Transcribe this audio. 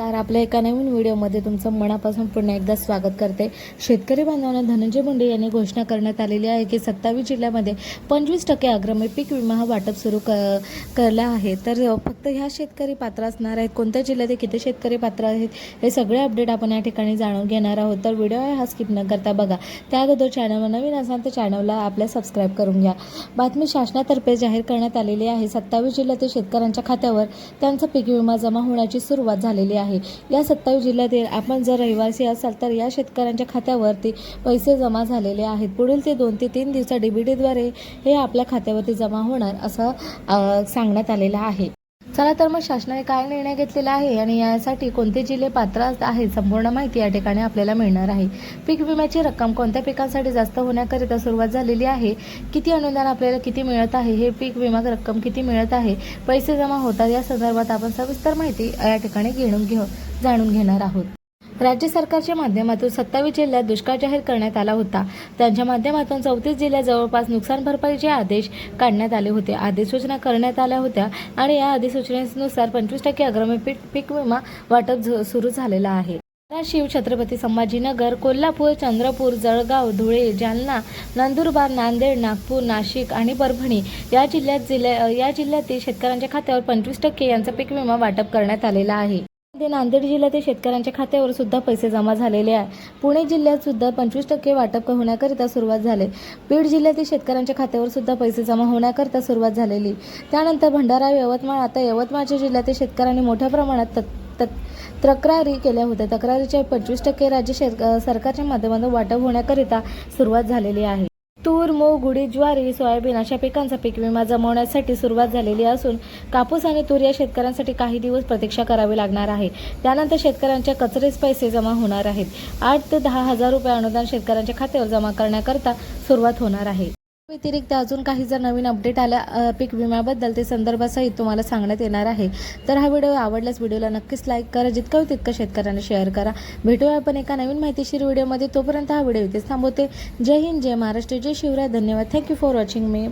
Car आपल्या एका नवीन व्हिडिओमध्ये तुमचं मनापासून पुन्हा एकदा स्वागत करते. शेतकरी बांधवांना धनंजय मुंडे यांनी घोषणा करण्यात आलेली आहे की सत्तावीस जिल्ह्यामध्ये पंचवीस टक्के अग्रमी पीक विमा हा वाटप सुरू क करला आहे. तर फक्त ह्या शेतकरी पात्र असणार आहेत. कोणत्या जिल्ह्यात किती शेतकरी पात्र आहेत हे सगळे अपडेट आपण या ठिकाणी जाणून घेणार आहोत. तर व्हिडिओ आहे हा स्किप न करता बघा. त्या अगोदर चॅनलवर नवीन असाल तर चॅनलला आपल्या सबस्क्राईब करून घ्या. बातमी शासनातर्फे जाहीर करण्यात आलेली आहे. सत्तावीस जिल्ह्यातील शेतकऱ्यांच्या खात्यावर त्यांचा पीक विमा जमा होण्याची सुरुवात झालेली आहे. आहे. या सत्तावीस जिल्ह्यातील आपण जर रहिवासी असाल तर या शेतकऱ्यांच्या खात्यावरती पैसे जमा झालेले आहेत. पुढील ते दोन ते तीन दिवसात डीबीटीद्वारे हे आपल्या खात्यावरती जमा होणार असं सांगण्यात आलेलं आहे. चला तर मग शासनाने काय निर्णय घेतलेला आहे आणि यासाठी कोणते जिल्हे पात्र आहेत संपूर्ण माहिती या ठिकाणी आपल्याला मिळणार आहे. पीक विम्याची रक्कम कोणत्या पिकांसाठी जास्त होण्याकरिता सुरुवात झालेली आहे? किती अनुदान आपल्याला किती मिळत आहे? हे पीक विमा रक्कम किती मिळत आहे? पैसे जमा होतात या संदर्भात आपण सविस्तर माहिती या ठिकाणी घेऊन घेऊ जाणून घेणार आहोत. राज्य सरकारच्या माध्यमातून सत्तावीस जिल्ह्यात दुष्काळ जाहीर करण्यात आला होता. त्यांच्या माध्यमातून चौतीस जिल्ह्यात जवळपास नुकसान भरपाईचे आदेश काढण्यात आले होते. अधिसूचना करण्यात आल्या होत्या आणि या अधिसूचनेनुसार पंचवीस टक्के अग्रमी पीक पीक विमा वाटप सुरू झालेला आहे. धाराशिव छत्रपती संभाजीनगर कोल्हापूर चंद्रपूर जळगाव धुळे जालना नंदुरबार नांदेड नागपूर नाशिक आणि परभणी या जिल्ह्यात जिल्ह्या या जिल्ह्यातील शेतकऱ्यांच्या खात्यावर पंचवीस टक्के यांचा पीक विमा वाटप करण्यात आलेला आहे. नांदेड जिल्ह्यातील शेतकऱ्यांच्या खात्यावर सुद्धा पैसे जमा झालेले आहे. पुणे जिल्ह्यात सुद्धा पंचवीस टक्के वाटप होण्याकरिता सुरुवात झाली. बीड जिल्ह्यातील शेतकऱ्यांच्या खात्यावर सुद्धा पैसे जमा होण्याकरिता सुरुवात झालेली. त्यानंतर भंडारा यवतमाळ आता यवतमाळच्या जिल्ह्यातील शेतकऱ्यांनी मोठ्या प्रमाणात तक तक्रारी केल्या होत्या. तक्रारीच्या पंचवीस टक्के राज्य शेत सरकारच्या माध्यमातून वाटप होण्याकरिता सुरुवात झालेली आहे. गहू गुडी ज्वारी सोयाबीन अशा पिकांचा पीक विमा जमवण्यासाठी सुरुवात झालेली असून कापूस आणि तूर या शेतकऱ्यांसाठी काही दिवस प्रतीक्षा करावी लागणार आहे. त्यानंतर शेतकऱ्यांच्या कचरेच पैसे जमा होणार आहेत. आठ ते दहा हजार रुपये अनुदान शेतकऱ्यांच्या खात्यावर जमा करण्याकरता सुरुवात होणार आहे. व्यतिरिक्त अजून काही जर नवीन अपडेट आल्या पीक विम्याबद्दल ते संदर्भासहित तुम्हाला सांगण्यात येणार आहे. तर हा व्हिडिओ आवडल्यास व्हिडिओला नक्कीच लाईक करा जितकं होईल तितकं शेतकऱ्यांना शेअर करा. भेटूया आपण एका नवीन माहितीशीर व्हिडिओमध्ये. तोपर्यंत हा व्हिडिओ इथेच थांबवते. जय हिंद जय महाराष्ट्र जय शिवराय. धन्यवाद. Thank you for watching me